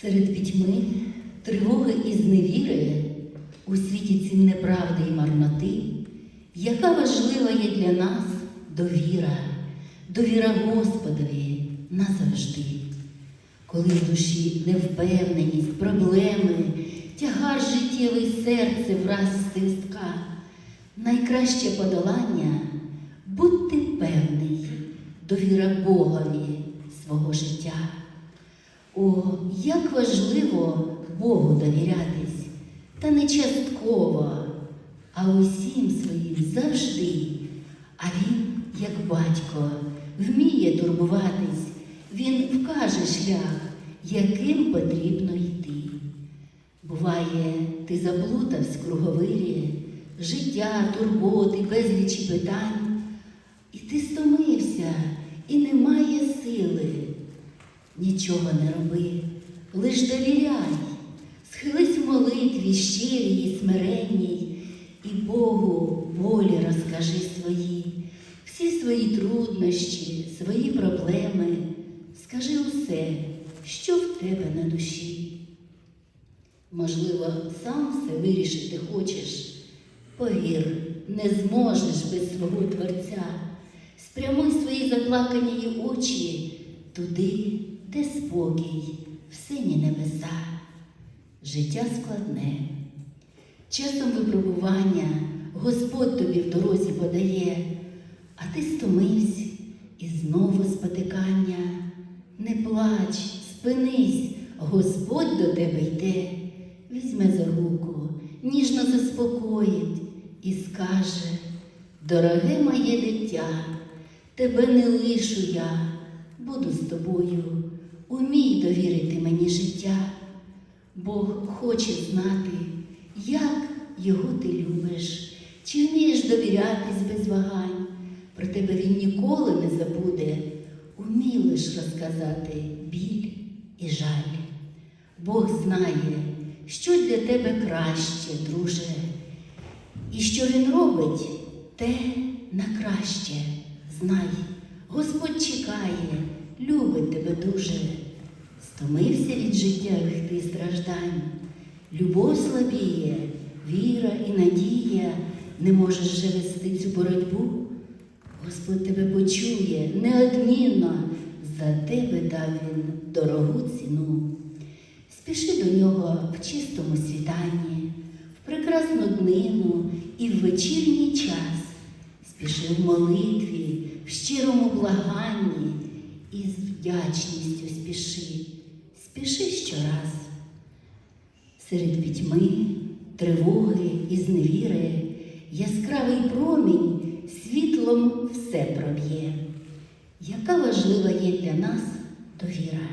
Серед пітьми, тривоги і зневіри, у світі цім неправди і марноти, яка важлива є для нас довіра, довіра Господові назавжди. Коли в душі невпевненість, проблеми, тягар життєвий серце враз стиска, найкраще подолання будьте певний, довіра Богові свого життя. О, як важливо Богу довірятись, та не частково, а усім своїм завжди. А він, як батько, вміє турбуватись, він вкаже шлях, яким потрібно йти. Буває, ти заплутавсь в круговирі, життя, турботи, безлічі питань, і ти стомився, і немає сили. Нічого не роби, лиш довіряй, схились в молитві щирій і смиренній, і Богу волі розкажи свої, всі свої труднощі, свої проблеми, скажи усе, що в тебе на душі. Можливо, сам все вирішити хочеш. Повір, не зможеш без свого Творця. Спрямуй свої заплакані очі туди, де спокій, в сині небеса. Життя складне. Часом випробування Господь тобі в дорозі подає, а ти стомився і знову спотикання. Не плач, спинись, Господь до тебе йде, візьме за руку, ніжно заспокоїть і скаже, дороге моє дитя, тебе не лишу я, буду з тобою, умій довірити мені життя. Бог хоче знати, як його ти любиш, чи вмієш довірятись без вагань. Про тебе він ніколи не забуде, умій лиш розказати біль і жаль. Бог знає, що для тебе краще, друже, і що він робить, те на краще. Знай, Господь чекає, любить тебе дуже. Стомився від життя гріхи страждань, любов слабіє, віра і надія, не можеш вже вести цю боротьбу. Господь тебе почує неодмінно, за тебе дав він дорогу ціну. Спіши до нього в чистому світанні, в прекрасну днину і в вечірній час. Спіши в молитві, в щирому благанні вдячністю спіши, спіши щораз. Серед пітьми, тривоги і зневіри яскравий промінь світлом все проб'є. Яка важлива є для нас довіра,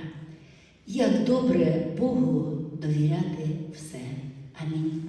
як добре Богу довіряти все. Амінь.